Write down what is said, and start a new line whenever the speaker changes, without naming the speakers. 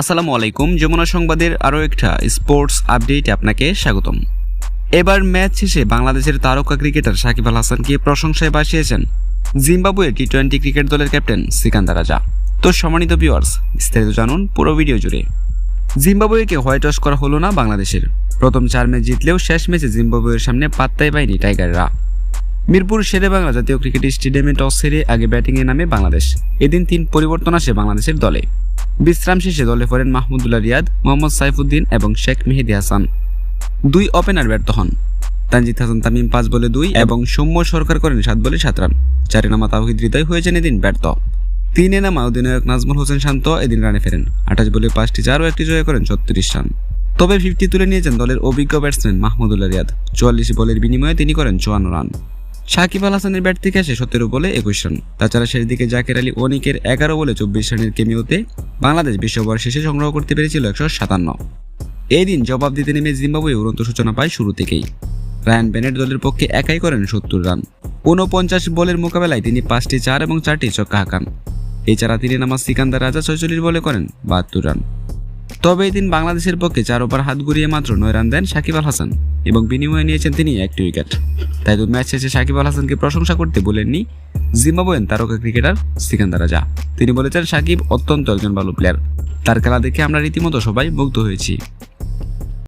আসসালামু আলাইকুম, যমুনা সংবাদের আরও একটা স্পোর্টস আপডেট আপনাকে স্বাগতম। এবার ম্যাচ শেষে বাংলাদেশের তারকা ক্রিকেটার সাকিব আল হাসানকে প্রশংসায় বাসিয়েছেন জিম্বাবুয়ে টি টোয়েন্টি ক্রিকেট দলের ক্যাপ্টেন সিকান্দার রাজা। তো সম্মানিত ভিউয়ার্স বিস্তারিত জানুন পুরো ভিডিও জুড়ে। জিম্বাবুয়েকে হোয়াইট ওয়াশ করা হলো না বাংলাদেশের। প্রথম চার ম্যাচ জিতলেও শেষ ম্যাচে জিম্বাবুয়ের সামনে পাত্তাই পায়নি টাইগাররা। মিরপুর শেরে বাংলা জাতীয় ক্রিকেট স্টেডিয়ামে টস সেরে আগে ব্যাটিংয়ে নামে বাংলাদেশ। এদিন তিন পরিবর্তন আসে বাংলাদেশের দলে। বিশ্রাম শেষে দলে ফেরেন মাহমুদুল্লাহ রিয়াদ, মোহাম্মদ সাইফুদ্দিন এবং শেখ মেহেদি হাসান। দুই ওপেনার ব্যর্থ হন। তানজিদ হাসান, তামিম পাঁচ বলে দুই এবং সৌম্য সরকার করেন সাত বলে সাত রান। চারে নামা তাওহিদ হৃদয় হয়েছেন এদিন ব্যর্থ। তিনে নামা অধিনায়ক নাজমুল হোসেন শান্ত এদিন রানে ফেরেন। আঠাশ বলে পাঁচটি চার ও একটি জয় করেন ছত্রিশ রান। তবে ফিফটি তুলে নিয়েছেন দলের অভিজ্ঞ ব্যাটসম্যান মাহমুদুল্লাহ রিয়াদ। চুয়াল্লিশ বলের বিনিময়ে তিনি করেন চুয়ান্ন রান। সাকিব আল হাসানের ব্যাট থেকে আসে সতেরো বলে একুশ রান। তাছাড়া শেষ দিকে জাকের আলী অনিকের এগারো বলে চব্বিশ রানের কেমিওতে বাংলাদেশ বিশ্ব ওভার শেষে সংগ্রহ করতে পেরেছিল একশো সাতান্ন। এই দিন জবাব দিতে নেমে জিম্বাবুয়ে উড়ন্ত সূচনা পায় শুরু থেকেই। রায়ান বেনেট দলের পক্ষে একাই করেন সত্তর রান। ঊনপঞ্চাশ বলের মোকাবেলায় তিনি পাঁচটি চার এবং চারটি ছক্কা হাঁকান। এছাড়া তিনি নামাজ সিকান্দার রাজা ছয়চল্লিশ বলে করেন বাহাত্তর রান। তবে এদিন বাংলাদেশের পক্ষে চার ওভার হাত ঘুরিয়ে মাত্র নয় রান দেন সাকিব আল হাসান এবং বিনিময়ে নিয়েছেন তিনি একটি উইকেট। তাই তো ম্যাচ শেষে সাকিব আল হাসানকে প্রশংসা করতে বলেননি জিম্বাবুয়েন তারকা ক্রিকেটার সিকান্দার রাজা। তিনি বলেছেন, সাকিব অত্যন্ত একজন ভালো প্লেয়ার তার খেলা দেখে আমরা রীতিমতো সবাই মুগ্ধ হয়েছি।